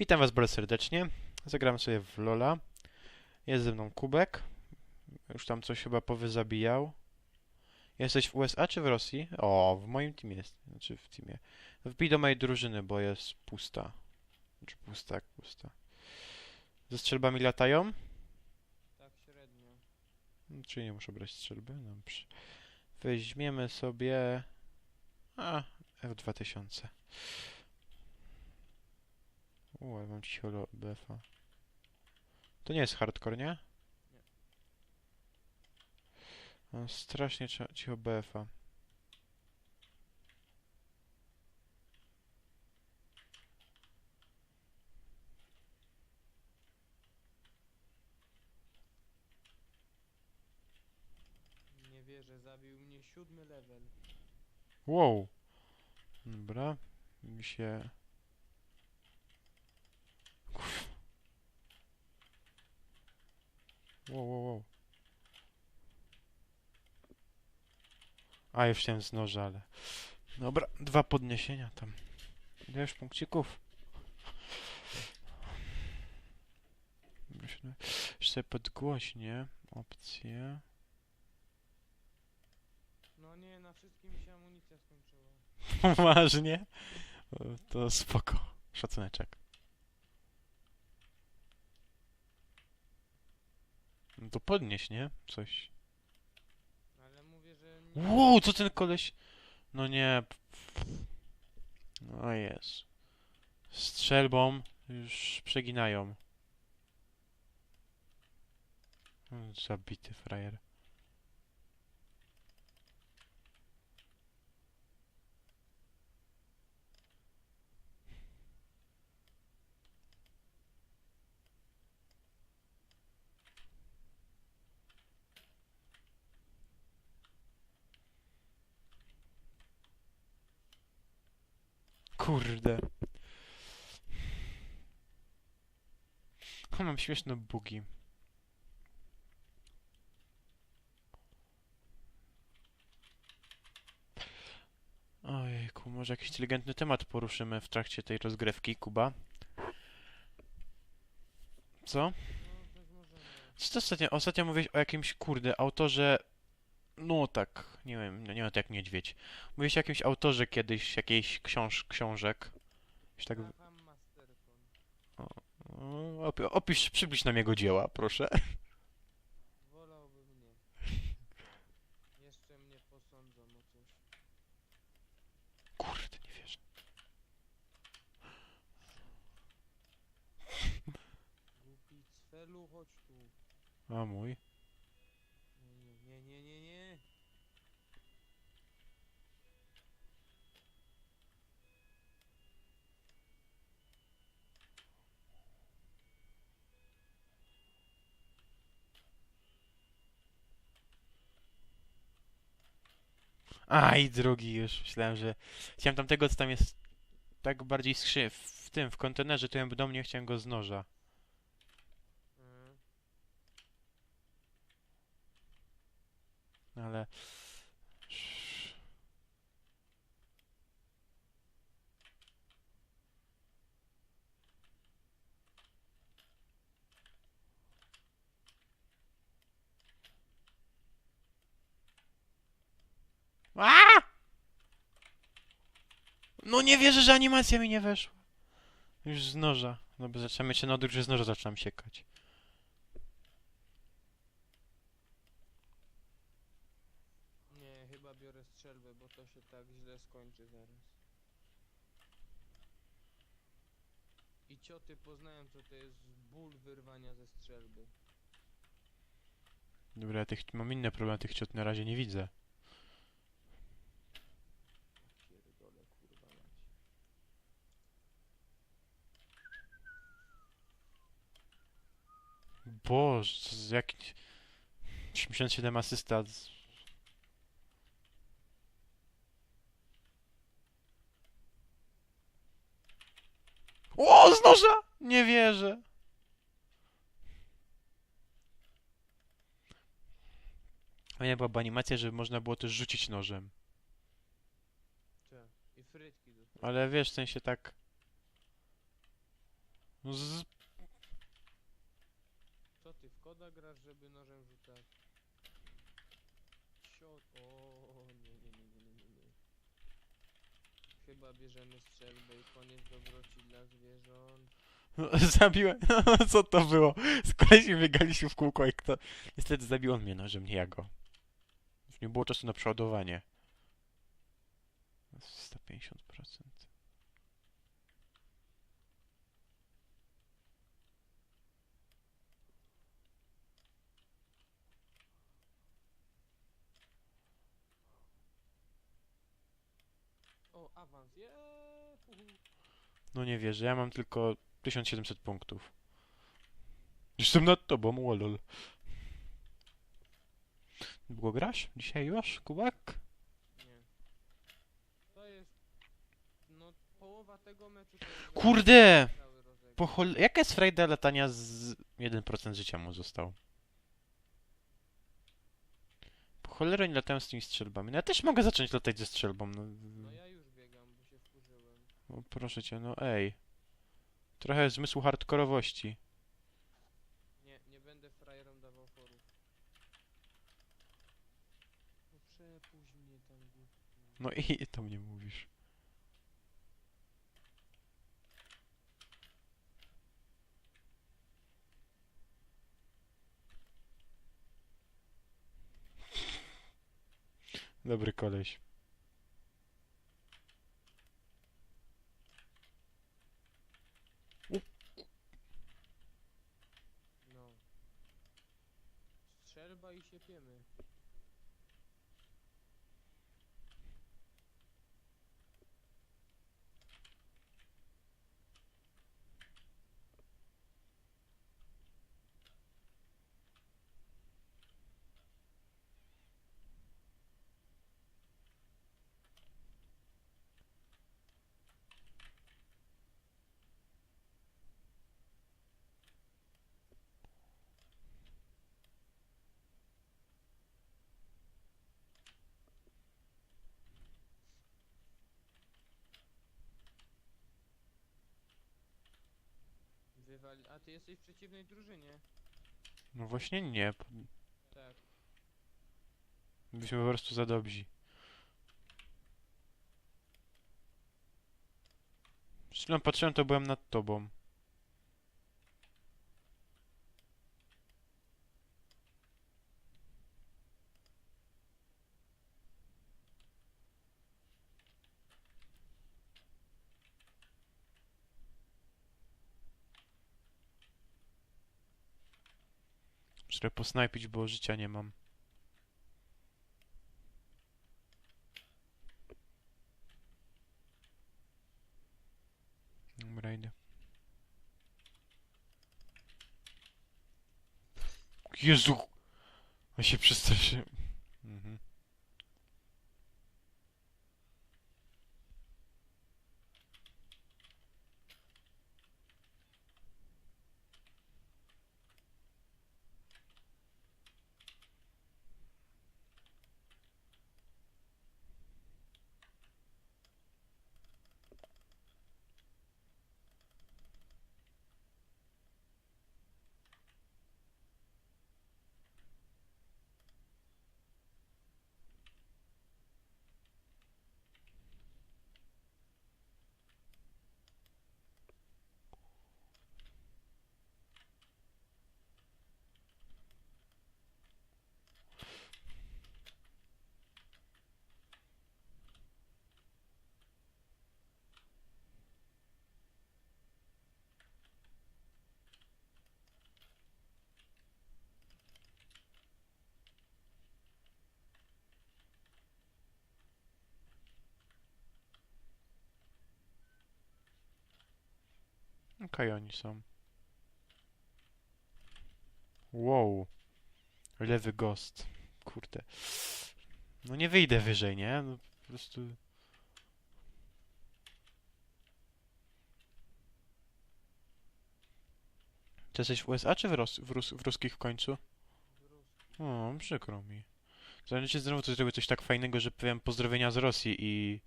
Witam Was bardzo serdecznie. Zagram sobie w Lola. Jest ze mną Kubek. Już tam coś chyba powyzabijał. Jesteś w USA czy w Rosji? O, w moim teamie jest. Znaczy w teamie. Wbij do mojej drużyny, bo jest pusta. Znaczy pusta jak pusta. Ze strzelbami latają? Tak średnio. No, Czyli nie muszę brać strzelby. Dobrze. Weźmiemy sobie... A, F2000. U, ale mam cicho lo- BF-a. To nie jest hardcore, nie? Nie. Mam strasznie cicho BF-a. Nie wierzę, zabił mnie siódmy level. Wow! Dobra. Mi się... Wow, wow, wow. A, już chciałem z noża, ale... Dobra, dwa podniesienia tam. Ile już punkcików? Sobie podgłośnie opcje. No nie, na wszystkim się amunicja skończyła. Poważnie? O, To spoko. Szacuneczek. No to podnieś, nie? Coś. Ale mówię, że nie... Wow, co ten koleś... No nie. No jest. Strzelbą już przeginają. Zabity frajer. Kurde. Mam śmieszne bugi. Ojejku, może jakiś inteligentny temat poruszymy w trakcie tej rozgrywki, Kuba? Co? Co ty ostatnio, ostatnio mówiłeś o jakimś, kurde, autorze... No tak, nie wiem, no nie wiem, to jak niedźwiedź. Mówiłeś o jakimś autorze kiedyś, jakiejś książ książek. Jakiś tak... Masterton. O, opi- Opisz, przybliż nam jego dzieła, proszę. Wolałby mnie. Jeszcze mnie posądzą o coś. Kurde, nie wierzę. Głupi cfelu, chodź tu. A mój. Nie, nie, nie, nie, nie. Aj, drugi już. Myślałem, że... Chciałem tamtego, co tam jest tak bardziej skrzy... W tym, w kontenerze, to ja do mnie chciałem go z noża. Mhm. Ale... A! No nie wierzę, że animacja mi nie weszła. Już z noża. Dobra, zaczynamy się na odwrót, że z noża zaczynam siekać. Nie, chyba biorę strzelbę, bo to się tak źle skończy zaraz. I cioty poznają, co to jest ból wyrwania ze strzelby. Dobra, ja tych, mam inne problemy, tych ciot na razie nie widzę. Pierdolę, kurwa mać. Boże, jak... 87 asysta. O, z noża! Nie wierzę. Fajna byłaby animacja, żeby można było też rzucić nożem. Ale wiesz, w sensie tak... No Z... Co ty, w koda grasz, żeby nożem rzucać? Sio... O nie, nie, nie, nie, nie, nie. Chyba bierzemy strzelbę i koniec dobroci dla zwierząt. Zabiłem. Co to było? Z kolei biegaliśmy w kółko i kto... Niestety zabił on mnie nożem, nie ja go. Już nie było czasu na przeładowanie. 150%. No nie wierzę, ja mam tylko 1700 punktów. Jestem nad tobą, łolol. Długo grasz? Dzisiaj już, Kubak? Nie. To jest... No, połowa tego meczu to. Kurde! Po chol... Jaka jest frajda latania z 1% życia mu został? Po cholerę nie latałem z tymi strzelbami. No ja też mogę zacząć latać ze strzelbą. No, No ja już biegam, bo się no proszę cię, no ej. Trochę zmysłu hardkorowości. Nie, nie będę frajerom dawał forów. No przepuść mnie tam, głupku. No i to mnie mówisz. Dobry koleś. Idziemy. I siepiemy. Wywali... A ty jesteś w przeciwnej drużynie. No właśnie nie. Tak. Byliśmy po prostu za dobrzy. Chwilą patrzyłem, to byłem nad tobą. Muszę posnajpić, bo życia nie mam. Dobra, idę. Jezu! On się przestraszył. Okej, oni są. Wow. Lewy ghost. Kurde. No nie wyjdę wyżej, nie? No po prostu... Ty jesteś w USA czy w, Ros w, Rus w ruskich w końcu? O, przykro mi. Zależy znowu coś coś tak fajnego, że powiem pozdrowienia z Rosji i...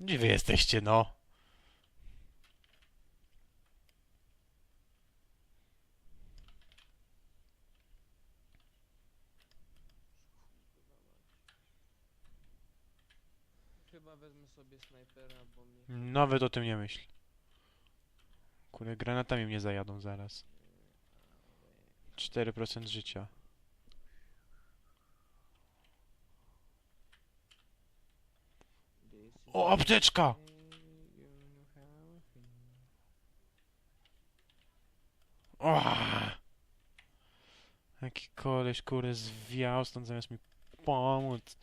Gdzie wy jesteście, no? Chyba wezmę sobie snajpera, bo mnie... No, Nawet o tym nie myśl. Kurde, granatami mnie zajadą zaraz. 4% życia. O, apteczka! O! Jaki koleś, kurde, zwiał stąd zamiast mi pomóc.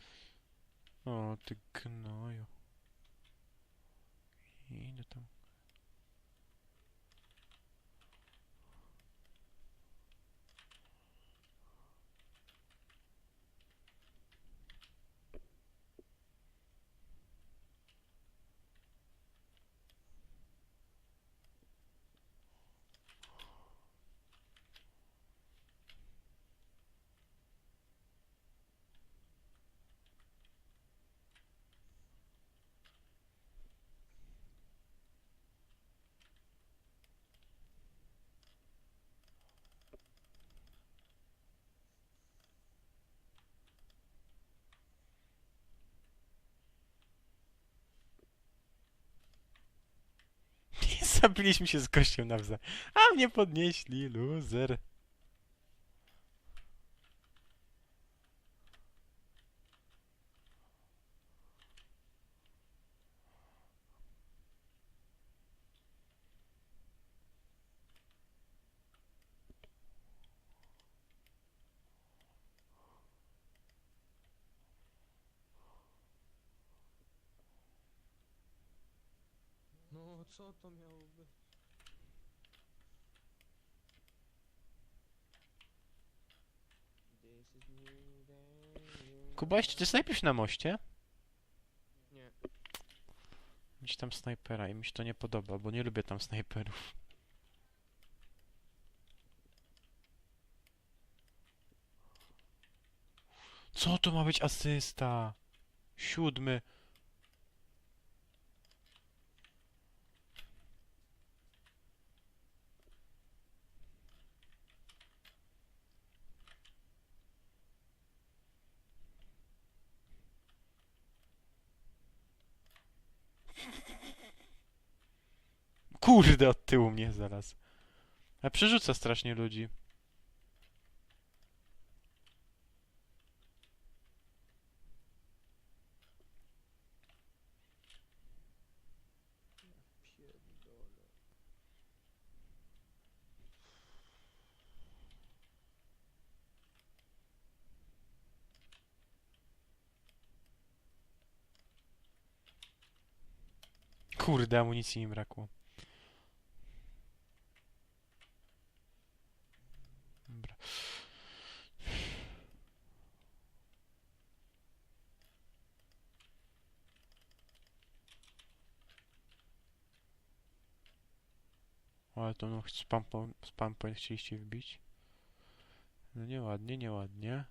O, ty gnoju. Idę tam. Nie zabiliśmy się z gościem nawzajem. A mnie podnieśli, loser. No, co to miało być? Czy know ty snajpisz na moście? Nie. Mieć tam snajpera i mi się to nie podoba, bo nie lubię tam snajperów. Co to ma być asysta? Siódmy. Kurde, od tyłu mnie zaraz. A przerzuca strasznie ludzi. Kurde, amunicji mi brakło. Dobra. Ale to no, spam, spam chcieliście wbić. No nieładnie, nieładnie.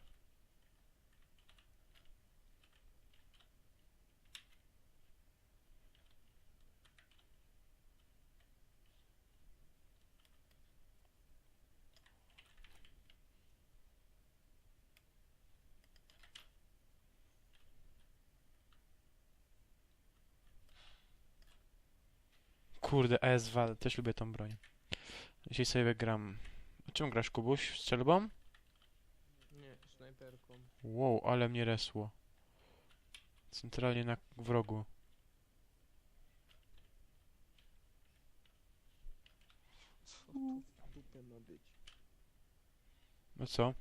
Kurde, ASWAL, też lubię tą broń. Dzisiaj sobie gram. A czym grasz, Kubuś? Strzelbą? Nie, snajperką. Wow, ale mnie resło. Centralnie na wrogu. Dupę ma być? No co?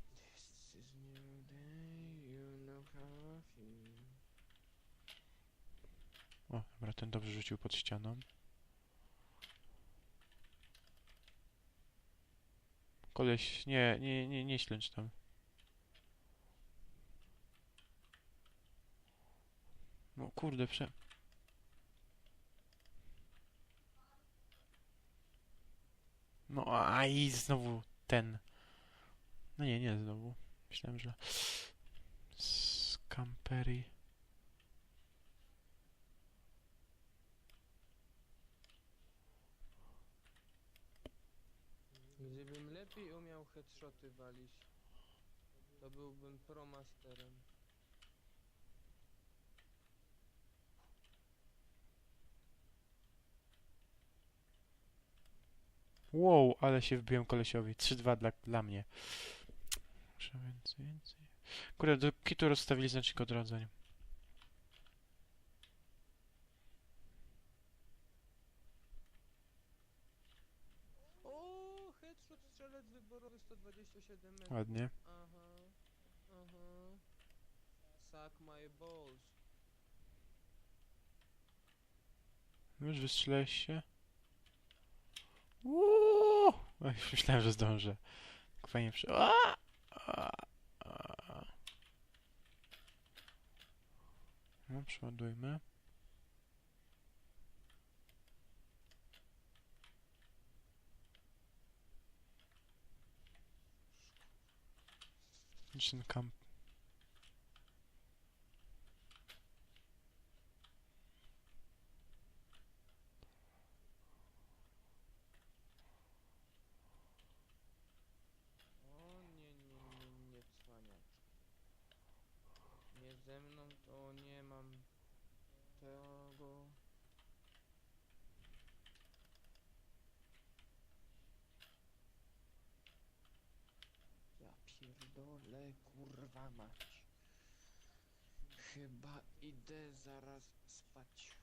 O, dobra, ten dobrze rzucił pod ścianą. Koleś, nie, nie, nie, nie ślęcz tam. No kurde, prze... No, aj, znowu ten. No nie, nie znowu. Myślałem, że... Scampery. Gdybym headshoty walić. To byłbym promasterem. Wow, ale się wbiłem kolesiowi. 3-2 dla, dla mnie. Muszę więcej, więcej. Kurde, do kitu rozstawili znacznik odrodzeń. Ładnie. Aha, aha. Suck my balls. Już wystrzelałeś się? Uuu! Oj, już myślałem, że zdążę. Tak Fajnie przy... No, przeładujmy. München pierdolę, kurwa mać. Chyba idę zaraz spać.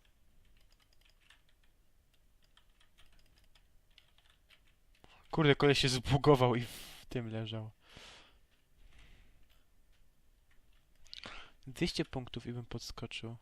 Kurde, koleś się zbugował i w tym leżał. 200 punktów i bym podskoczył.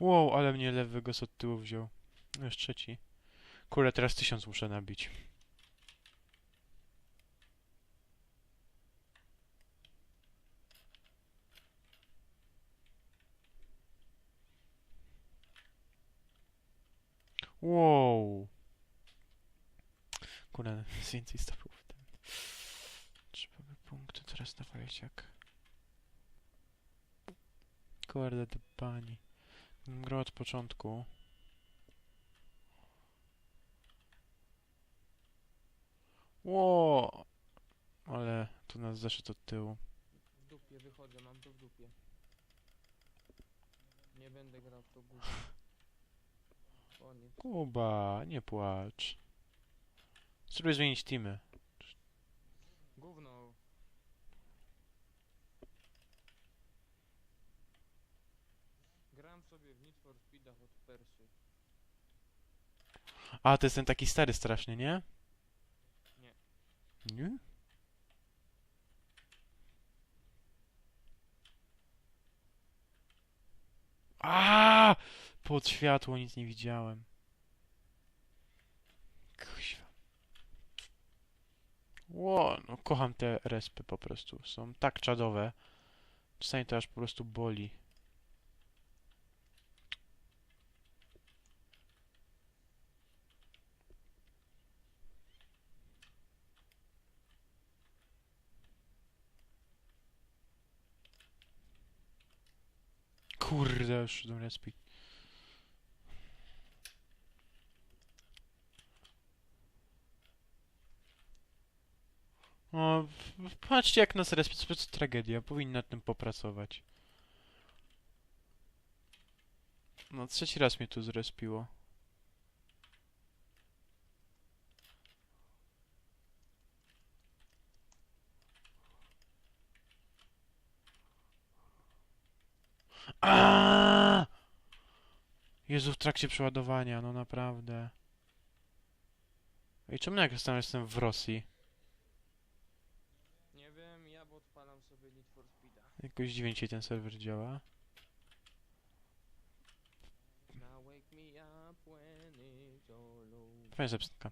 Wow, ale mnie lewy go od tyłu wziął. Już trzeci. Kurde, teraz tysiąc muszę nabić. Wow. Kurde, więcej stopów. w tym. Trzeba by punkty teraz nawalić jak... Kurde, do pani. Gra od początku. Ło! Ale tu nas zeszedł od tyłu. W dupie wychodzę, mam to w dupie. Nie będę grał w to gówno. Koniec. Kuba, nie płacz. Spróbuj zmienić teamy. Gówno. Gram sobie w Need for Speedach od Persy. A, to jest ten taki stary strasznie, nie? Nie. Nie? A! Pod światło nic nie widziałem. Kuźwa. Ło, no kocham te respy po prostu. Są tak czadowe. Czasami to aż po prostu boli. Kurde, już do respi. O, w- w- patrzcie jak nas respi, to jest tragedia, powinni nad tym popracować. No, trzeci raz mnie tu zrespiło. A! Jezu, w trakcie przeładowania, no naprawdę. I czemu jak jestem, jestem w Rosji? Nie wiem, ja bo odpalam sobie Need for Speeda. Jakoś dziwnie dzisiaj ten serwer działa. Now wake me up when it's all over. Fajna zepsutka.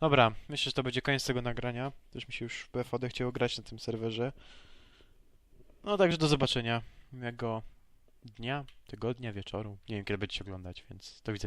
Dobra, myślę, że to będzie koniec tego nagrania. Też mi się już BFOD chciało grać na tym serwerze. No także do zobaczenia, jak go dnia, tygodnia, wieczoru. Nie wiem, kiedy będziecie oglądać, więc do widzenia.